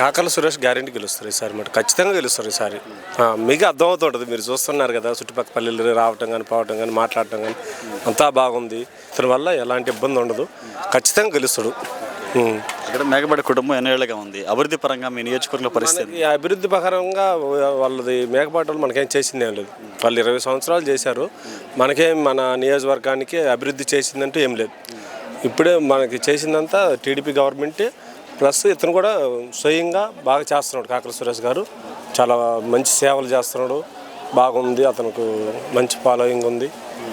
కాకల Suresh guarantee గెలుస్తారు ఈసారి మాట. ఖచ్చితంగా గెలుస్తారు ఈసారి. మీకు అర్థమవుతుంటుంది మీరు చూస్తున్నారు కదా చుట్టుపక్కల పల్లెలు రావటం కానీ పోవటం కానీ మాట్లాడటం కానీ అంతా బాగుంది. ఇతని వల్ల ఎలాంటి ఇబ్బంది ఉండదు. ఖచ్చితంగా గెలుస్తాడు. ఇక్కడ మేకపాటి కుటుంబం ఎన్నేళ్ళుగా ఉంది. అభివృద్ధి పరంగా మీ నియోజకవర్గ పరిస్థితి అభివృద్ధి ప్రకారంగా వాళ్ళది మేకపాటలు మనకేం చేసింది ఏం లేదు. వాళ్ళు ఇరవై సంవత్సరాలు చేశారు. మనకేం మన నియోజకవర్గానికి అభివృద్ధి చేసిందంటూ ఏం లేదు. ఇప్పుడే మనకి చేసిందంతా టీడీపీ గవర్నమెంటే ప్లస్ ఇతను కూడా స్వయంగా బాగా చేస్తున్నాడు కాకర సురేష్ గారు. చాలా మంచి సేవలు చేస్తున్నాడు. బాగుంది అతనికి మంచి ఫాలోయింగ్ ఉంది.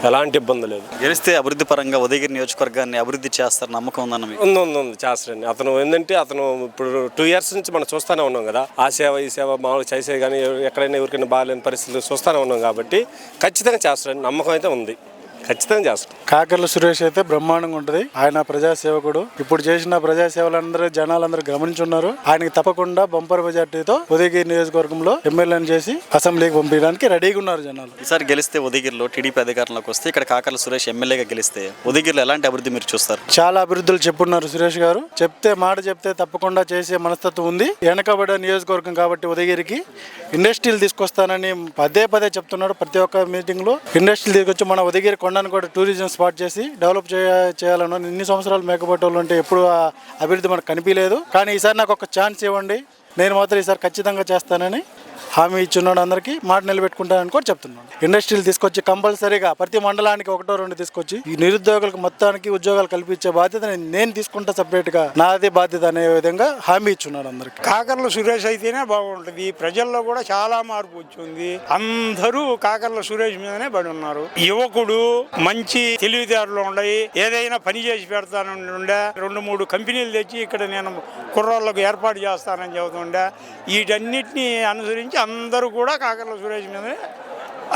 ఎలాంటి ఇబ్బంది లేదు. గెలిస్తే అభివృద్ధి పరంగా ఉదయగిరి నియోజకవర్గాన్ని అభివృద్ధి చేస్తారు నమ్మకం ఉందన్న ఉంది ఉంది ఉంది. చేస్తాడండి. అతను ఏంటంటే అతను ఇప్పుడు టూ ఇయర్స్ నుంచి మనం చూస్తూనే ఉన్నాం కదా. ఆ సేవ ఈ సేవ మామూలుగా చేసే కానీ ఎక్కడైనా ఎవరికైనా బాగాలేని పరిస్థితులు చూస్తూనే ఉన్నాం కాబట్టి ఖచ్చితంగా చేస్తాడండి నమ్మకం అయితే ఉంది. ఖచ్చితంగా చేస్తాడు కాకర్ల సురేష్ అయితే బ్రహ్మాండంగా ఉంటుంది. ఆయన ప్రజాసేవకుడు. ఇప్పుడు చేసిన ప్రజాసేవలందరూ జనాలందరూ గమనించున్నారు. ఆయనకి తప్పకుండా బంపర్ మెజార్టీతో ఉదయగిరి నియోజకవర్గంలో ఎమ్మెల్యేని చేసి అసెంబ్లీకి పంపించడానికి రెడీగా ఉన్నారు జనాలు. ఈసారి గెలిస్తే ఉదయగిరిలో టీడీపీ అధికారంలోకి వస్తే ఇక్కడ కాకర్ల సురేష్ ఎమ్మెల్యేగా గెలిస్తే ఉదయగిరిలో ఎలాంటి అభివృద్ధి మీరు చూస్తారు? చాలా అభివృద్ధులు చెప్పున్నారు సురేష్ గారు. చెప్తే మాట చెప్తే తప్పకుండా చేసే మనస్తత్వం ఉంది. వెనకబడే నియోజకవర్గం కాబట్టి ఉదయగిరికి ఇండస్ట్రీలు తీసుకొస్తానని పదే పదే చెప్తున్నాడు ప్రతి ఒక్క మీటింగ్లో ఇండస్ట్రీలు తీసుకొచ్చి మన ఉదయగిరి కొండను కూడా టూరిజం స్పాట్ చేసి డెవలప్ చేయ చేయాలని ఇన్ని సంవత్సరాలు మేకపోయేటోళ్ళు ఉంటే ఎప్పుడు అభివృద్ధి మనకు కనిపించలేదు. కానీ ఈసారి నాకు ఒక ఛాన్స్ ఇవ్వండి. నేను మాత్రం ఈసారి ఖచ్చితంగా చేస్తానని హామీ ఇచ్చున్నాడు అందరికీ మాట నిలబెట్టుకుంటానని కూడా చెప్తున్నాను ఇండస్ట్రీలు తీసుకొచ్చి కంపల్సరీగా ప్రతి మండలానికి ఒకటో రెండు తీసుకొచ్చి ఈ నిరుద్యోగులకు మొత్తానికి ఉద్యోగాలు కల్పించే బాధ్యత నేను- తీసుకుంటా సపరేట్గా నాదే బాధ్యత అనే విధంగా హామీ ఇచ్చున్నాడు అందరికీ. కాకర్ల సురేష్ అయితేనే బాగుంటుంది. ప్రజల్లో కూడా చాలా మార్పు వచ్చింది. అందరూ కాకర్ల సురేష్ మీదనే పడి ఉన్నారు. యువకుడు మంచి తెలివితేటలు ఉన్నాయి. ఏదైనా పని చేసి పెడతానని రెండు మూడు కంపెనీలు తెచ్చి ఇక్కడ నేను కుర్రోళ్ళకు ఏర్పాటు చేస్తానని చెబుతుండే. వీటన్నిటిని అనుసరించి అందరూ కూడా కాకర్ల సురేష్ మీదనే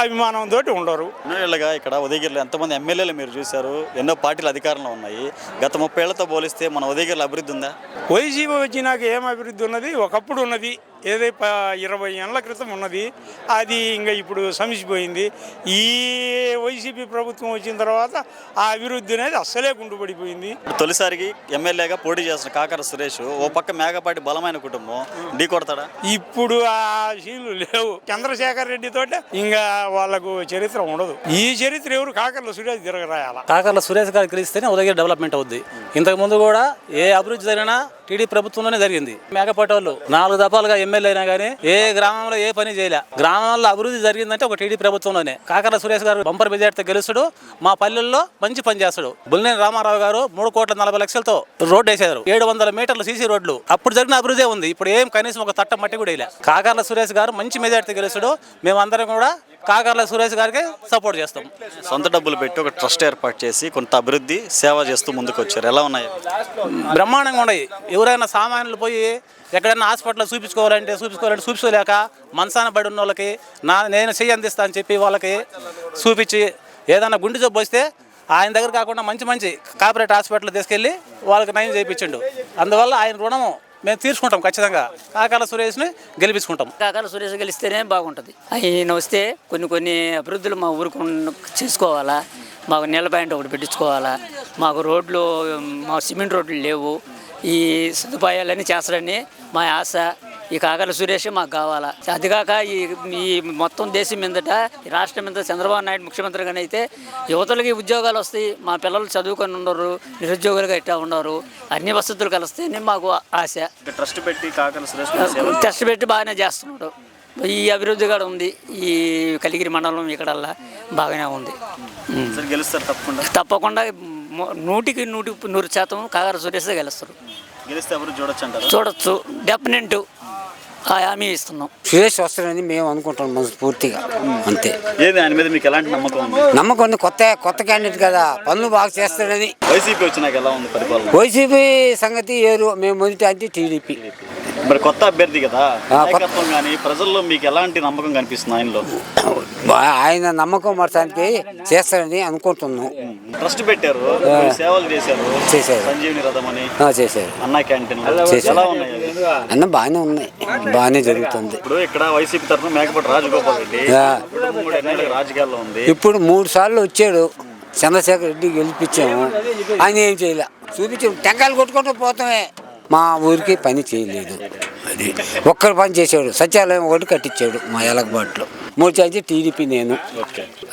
అభిమానంతో ఉండరు. ఎన్నేళ్ళుగా ఇక్కడ ఉదయగిరిలో ఎంతమంది ఎమ్మెల్యేలు మీరు చూశారు? ఎన్నో పార్టీలు అధికారంలో ఉన్నాయి. గత ముప్పై ఏళ్ళతో పోలిస్తే మన ఉదయగిరిలో అభివృద్ధి ఉందా? వైసీపీ వచ్చినాక ఏం అభివృద్ధి ఉన్నది? ఒకప్పుడు ఉన్నది. ఏదో ఇరవై ఏళ్ళ క్రితం ఉన్నది అది ఇంకా ఇప్పుడు సమసిపోయింది. ఈ వైసీపీ ప్రభుత్వం వచ్చిన తర్వాత ఆ అభివృద్ధి అనేది అస్సలే ఇప్పుడు తొలిసారికి ఎమ్మెల్యేగా పోటీ చేస్తున్న కాకర సురేష్ ఓ పక్క మేకపాటి బలమైన కుటుంబం ఢీ కొడతాడా? ఇప్పుడు ఆ సీన్లు లేవు. చంద్రశేఖర్ రెడ్డి తోట ఇంకా వాళ్ళకు చరిత్ర ఉండదు. ఈ చరిత్ర ఎవరు? కాకర్ల సురేష్ తిరగరాయాల. కాకర్ల సురేష్ గారు గెలిస్తేనే ఉదయగిరి డెవలప్మెంట్ అవుద్ది. ఇంతకు ముందు కూడా ఏ అభివృద్ధి జరిగినా టీడీ ప్రభుత్వంలోనే జరిగింది. మేకపాటి వాళ్ళు నాలుగు దఫాలుగా ఎమ్మెల్యే అయినా కానీ ఏ గ్రామంలో ఏ పని చేయలే. గ్రామంలో అభివృద్ధి జరిగిందంటే ఒక టీడీ ప్రభుత్వంలోనే. కాకర్ల సురేష్ గారు బంపర్ మెజార్టీతో గెలుస్తాడు. మా పల్లెల్లో మంచి పని చేస్తాడు. బుల్లేని రామారావు గారు మూడు కోట్ల నలభై లక్షలతో రోడ్డు వేసారు ఏడు వందల మీటర్లు సీసీ రోడ్లు. అప్పుడు జరిగిన అభివృద్ధి ఉంది. ఇప్పుడు ఏం కనీసం ఒక తట్ట మట్టి కూడా వేయలే. కాకర్ల సురేష్ గారు మంచి మెజార్టీతో గెలుస్తాడు. మేమందరం కూడా కాకర్ల సురేష్ గారికి సపోర్ట్ చేస్తాం. సొంత డబ్బులు పెట్టి ఒక ట్రస్ట్ ఏర్పాటు చేసి కొంత అభివృద్ధి సేవ చేస్తూ ముందుకు వచ్చారు ఎలా ఉన్నాయి? బ్రహ్మాండంగా ఉన్నాయి. ఎవరైనా సామాన్యులు పోయి ఎక్కడైనా హాస్పిటల్లో చూపించుకోవాలంటే చూపించుకోవాలంటే చూపించుకోలేక మనసాన పడి ఉన్న వాళ్ళకి నా నేను చెయ్యి అందిస్తా అని చెప్పి వాళ్ళకి చూపించి ఏదైనా గుండె జబ్బు వస్తే ఆయన దగ్గర కాకుండా మంచి మంచి కార్పొరేట్ హాస్పిటల్ తీసుకెళ్ళి వాళ్ళకి నయం చేయించిండు. అందువల్ల ఆయన రుణము మేము తీర్చుకుంటాం ఖచ్చితంగా. కాకాల సురేష్ని గెలిపించుకుంటాం. కాకాల సురేష్ గెలిస్తేనే బాగుంటుంది. ఆయన వస్తే కొన్ని కొన్ని అభివృద్ధులు మా ఊరికి చేసుకోవాలా మాకు నీళ్ళ ప్యాంట్ ఒకటి పెట్టించుకోవాలా మాకు రోడ్లు మా సిమెంట్ రోడ్లు లేవు ఈ సదుపాయాలన్నీ చేస్తారని మా ఆశ. ఈ కాకల సురేష్ మాకు కావాలా? అది కాక ఈ ఈ మొత్తం దేశం మీదట రాష్ట్రం మీద చంద్రబాబు నాయుడు ముఖ్యమంత్రిగానే అయితే యువతలకి ఉద్యోగాలు వస్తాయి మా పిల్లలు చదువుకొని ఉండరు నిరుద్యోగులుగా ఇట్టా ఉండరు అన్ని వసతులు కలిస్తేనే మాకు ఆశ. ట్రస్ట్ పెట్టి కాకర సురేష్ టెస్ట్ పెట్టి బాగానే చేస్తున్నాడు. ఈ అభివృద్ధి కూడా ఉంది ఈ కలిగిరి మండలం ఇక్కడల్లా బాగానే ఉంది. గెలుస్తారు తప్పకుండా. తప్పకుండా నూటికి నూటి నూరు శాతం కాగర సురేష్ గెలుస్తారు. గెలిస్తే చూడొచ్చు చూడొచ్చు డెఫినెట్. ఆ హామీ ఇస్తున్నాం. సురేష్ వస్తాడని మేము అనుకుంటాం మనస్ఫూర్తిగా అంతే. ఏది ఆయన మీద మీకు ఎలాంటి నమ్మకం ఉంది? నమ్మకం ఉంది. కొత్త కొత్త క్యాండిడేట్ కదా. పనులు బాగా చేస్తాడని వైసీపీ వచ్చినాక ఎలా ఉంది పరిపాలన? వైసీపీ సంగతి ఏరు. మేము మొదటి అంటే టీడీపీ. మరి కొత్త అభ్యర్థి కదా. నాయకత్వం కానీ ప్రజల్లో మీకు ఎలాంటి నమ్మకం కనిపిస్తుంది ఆయనలో? ఆయన నమ్మకం మరచానికి చేస్తాడని అనుకుంటున్నాం. ట్రస్ట్ పెట్టారు సేవలు చేశారు. చేశారు. సంజీవిని రథం అని ఆ, చేశారు. అన్నా క్యాంటీన్. ఎలా ఉన్నాయి? అన్న బాగానే ఉన్నాయి. బాగానే జరుగుతుంది. ఇప్పుడు ఇక్కడ వైసీపీ తరఫున మేకపాటి రాజగోపాల్ రెడ్డి మూడు ఎన్నేళ్ళ రాజకీయాల్లో ఉంది. ఇప్పుడు మూడు సార్లు వచ్చాడు. చంద్రశేఖర్ రెడ్డి గెలిపించాము. ఆయన ఏం చేయలే. చూపించాము టెంకాయలు కొట్టుకుంటూ పోతామే. మా ఊరికి పని చేయలేదు. అది. ఒక్కరు పని చేశాడు సచివాలయం ఒకటి కట్టించాడు మా ఎలకబాట్లో. మూడు చాంచి టీడీపీ నేను.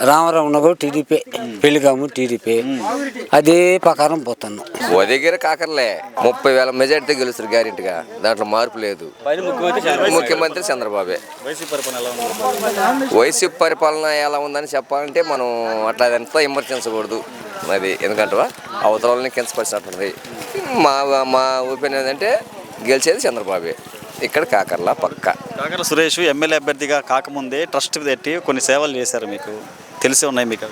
రామారావు కూడా టీడీపీ పెళ్ళిగాము టీడీపీ. అదే ప్రకారం పోతున్నాం. ఉదయగిరి కాకర్లే. ముప్పై వేల మెజార్టీతో గెలుస్తారు గ్యారెంటీగా. దాంట్లో మార్పు లేదు. పైన ముఖ్యమంత్రి చంద్రబాబు. వైసీపీ పరిపాలన ఎలా ఉంది? వైసీపీ పరిపాలన ఎలా ఉందని చెప్పాలంటే మనం అట్లా అదంతా విమర్శించకూడదు అది ఎందుకంటే అవతల వాళ్ళని కించపరిచినట్టుంది. మా మా ఒపీనియన్ ఏంటంటే గెలిచేది చంద్రబాబే. ఇక్కడ కాకర్లా పక్క. కాకర సురేష్ ఎమ్మెల్యే అభ్యర్థిగా కాకముందే ట్రస్ట్ పెట్టి కొన్ని సేవలు చేశారు మీకు. తెలిసే ఉన్నాయి మీకు.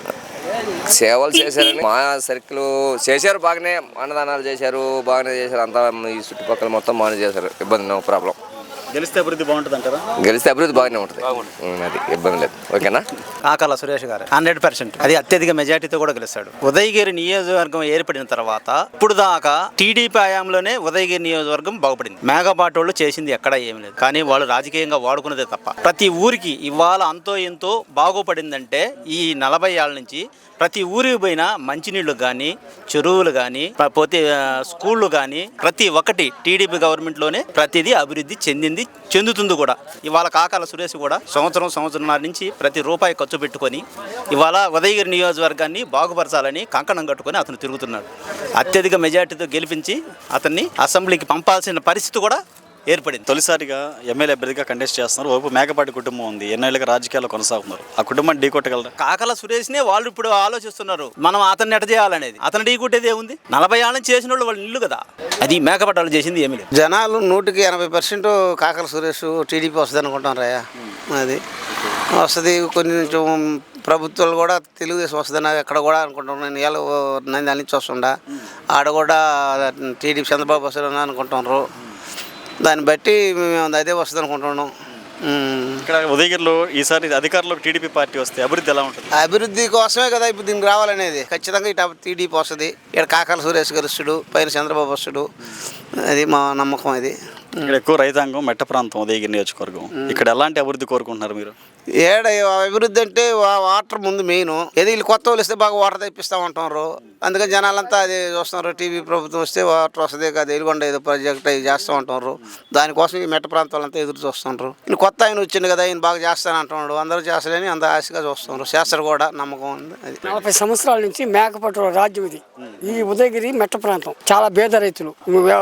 సేవలు చేశారని మా సర్కిల్ చేశారు బాగానే అన్నదానాలు చేశారు బాగానే చేశారు. అంతా ఈ చుట్టుపక్కల మొత్తం బాగానే చేశారు. ఇబ్బంది నో ప్రాబ్లం. గెలిస్తే అభివృద్ధి బాగుంటుంది అంటారా గెలిస్తే అభివృద్ధి బాగానే ఉంటుంది. అది ఇబ్బంది లేదు. ఓకేనా? కాకల సురేష్ గారు. Hundred percent. అది అత్యధిక మెజార్టీతో కూడా గెలుస్తాడు. ఉదయగిరి నియోజకవర్గం ఏర్పడిన తర్వాత ఇప్పుడు దాకా టీడీపీ హయాంలోనే ఉదయగిరి నియోజకవర్గం బాగుపడింది. మేఘపాటోళ్ళు చేసింది ఎక్కడా ఏమీ లేదు. కానీ వాళ్ళు రాజకీయంగా వాడుకున్నదే తప్ప. ప్రతి ఊరికి ఇవాళ అంతో ఎంతో బాగుపడిందంటే ఈ నలభై ఏళ్ళ నుంచి ప్రతి ఊరికి పోయిన మంచినీళ్ళు కానీ చెరువులు కానీ పోతే స్కూళ్ళు కానీ ప్రతి ఒక్కటి టీడీపీ గవర్నమెంట్లోనే ప్రతిదీ అభివృద్ధి చెందింది చెందుతుంది కూడా. ఇవాళ కాకాల సురేష్ కూడా సంవత్సరం సంవత్సరంన్నర నుంచి ప్రతి రూపాయి ఖర్చు పెట్టుకొని ఇవాళ ఉదయగిరి నియోజకవర్గాన్ని బాగుపరచాలని కంకణం కట్టుకొని అతను తిరుగుతున్నాడు. అత్యధిక మెజార్టీతో గెలిపించి అతన్ని అసెంబ్లీకి పంపాల్సిన పరిస్థితి కూడా ఏర్పడింది. తొలిసారిగా ఎమ్మెల్యే అభ్యర్థిగా కంటెస్ట్ చేస్తున్నారు. ఓపు మేకపాటి కుటుంబం ఉంది. ఎన్నేళ్ళుగా రాజకీయాల్లో కొనసాగుతున్నారు. ఆ కుటుంబాన్ని ఢీ కొట్టగలరా? కాకల సురేష్నే వాళ్ళు ఇప్పుడు ఆలోచిస్తున్నారు. మనం అతన్ని ఎట చేయాలనేది. అతను ఢీకుట్టేది ఏముంది? నలభై ఏళ్ళ నుంచి చేసిన వాళ్ళు వాళ్ళు ఇల్లు కదా. అది మేకపట్టాలు చేసింది ఏమీ లేదు జనాలు నూటికి ఎనభై పర్సెంట్ కాకల సురేష్ టీడీపీ వస్తుంది అనుకుంటాం రాయా అది వస్తుంది కొంచెం ప్రభుత్వాలు కూడా తెలుగుదేశం వస్తుందని ఎక్కడ కూడా అనుకుంటాం నేను ఏళ్ళు నంద్యాల నుంచి వస్తుండా. ఆడ కూడా టీడీపీ చంద్రబాబు వస్తుందని అనుకుంటున్నారు. దాన్ని బట్టి మేము అదే వస్తుంది అనుకుంటున్నాం. ఇక్కడ ఉదయగిరిలో ఈసారి అధికారంలోకి టీడీపీ పార్టీ వస్తే అభివృద్ధి ఎలా ఉంటుంది? అభివృద్ధి కోసమే కదా ఇప్పుడు దీనికి రావాలనేది. ఖచ్చితంగా ఇటు టీడీపీ వస్తుంది. ఇక్కడ కాకల సురేష్ గెలుస్తుడు పైన చంద్రబాబు వస్తుడు. అది మా నమ్మకం అది. ఇక్కడ ఎక్కువ రైతాంగం మెట్ట ప్రాంతం ఉదయగిరి నియోజకవర్గం. ఇక్కడ ఎలాంటి అభివృద్ధి కోరుకుంటున్నారు మీరు? ఏడ అభివృద్ధి అంటే వా- వాటర్ ముందు మెయిన్. ఏదో వీళ్ళు కొత్త వాళ్ళు ఇస్తే బాగా వాటర్ తెప్పిస్తూ ఉంటారు అందుకని జనాలంతా అది చూస్తున్నారు. టీవీ ప్రభుత్వం వస్తే వాటర్ వస్తుంది కదా. ఎలుగొండ ఏదో ప్రాజెక్ట్ అవి చేస్తూ ఉంటారు దానికోసం ఈ మెట్ట ప్రాంతాలంతా ఎదురు చూస్తుంటారు ఈయన కొత్త ఆయన వచ్చింది కదా ఆయన బాగా చేస్తాను అంటున్నాడు. అందరూ చేస్తారని అంత ఆశగా చూస్తున్నారు. చేస్తారు కూడా నమ్మకం ఉంది. అది. నలభై సంవత్సరాల నుంచి మేకపట్టు రాజ్యం ఇది. ఈ ఉదయగిరి మెట్ట ప్రాంతం. చాలా పేద రైతులు.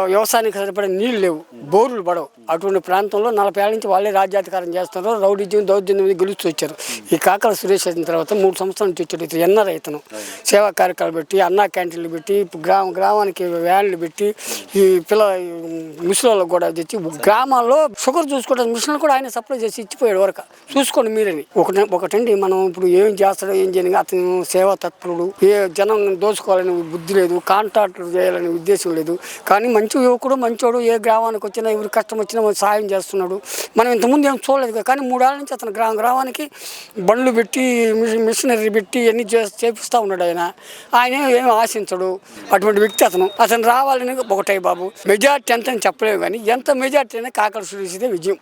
వ్యవసాయానికి సరిపడే నీళ్ళు లేవు. బోర్లు పడవు. అటువంటి ప్రాంతంలో నలభై ఏళ్ళ నుంచి వాళ్ళే రాజ్యాధికారం చేస్తున్నారు. రౌడీజ్యం దౌర్జన్యం గెలుస్తూ వచ్చారు. ఈ కాకల సురేష్ అయిన తర్వాత మూడు సంవత్సరాల నుంచి వచ్చాడు ఇతను ఎన్ఆర్ రైతను సేవా కార్యక్రమాలు పెట్టి అన్నా క్యాంటీన్లు పెట్టి గ్రామ గ్రామానికి వ్యాన్లు పెట్టి ఈ పిల్ల ముసలిళ్ళకు కూడా తెచ్చి గ్రామాల్లో షుగర్ చూసుకోవడానికి మిషన్లు కూడా ఆయన సప్లై చేసి ఇచ్చిపోయాడు వరకు. చూసుకోండి మీరని. ఒకటి ఒకటండి మనం ఇప్పుడు ఏం చేస్తాడో ఏం చేయని అతను సేవా తత్పరుడు. ఏ జనం దోచుకోవాలని బుద్ధి లేదు కాంట్రాక్టర్ చేయాలనే ఉద్దేశం లేదు. కానీ మంచి యువకుడు మంచోడు ఏ గ్రామానికి వచ్చినా ఎవరి కష్టం వచ్చినా సాయం చేస్తున్నాడు. మనం ఇంతకుముందు ఏం చూడలేదు. కానీ మూడేళ్ళ నుంచి అతను గ్రామ గ్రామానికి బండ్లు పెట్టి మిషనరీ పెట్టి అన్ని చేపిస్తూ ఉన్నాడు ఆయన. ఆయన ఏమి ఆశించడు. అటువంటి వ్యక్తి అతను. అతను రావాలని ఒకటే బాబు. మెజార్టీ ఎంత అని చెప్పలేము కానీ ఎంత మెజార్టీ అయినా కాకర సురేషిదే విజయం.